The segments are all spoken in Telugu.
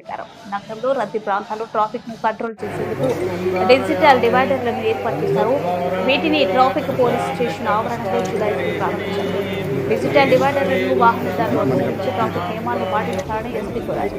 తెలిపారు నగరంలో రద్దీ ప్రాంతాల్లో ట్రాఫిక్ను కంట్రోల్ చేసేందుకు డిజిటల్ డివైడర్లను ఏర్పాటు వీటిని ట్రాఫిక్ పోలీస్ స్టేషన్ ఆవరణలో జూలై ప్రారంభించారు. డిజిటల్ డివైడర్లను వాహనదారులు అనుసరించి ట్రాఫిక్ నియమాలను పాటించాలని ఎస్పీ కోరారు.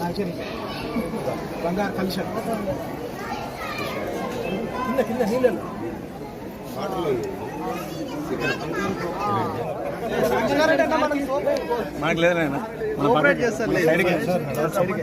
నాచరి. బంగారు కలుషం కింద కింద నీళ్ళలో మనకు లేదు నాయన. మన కోఆపరేట్ పక్కకి.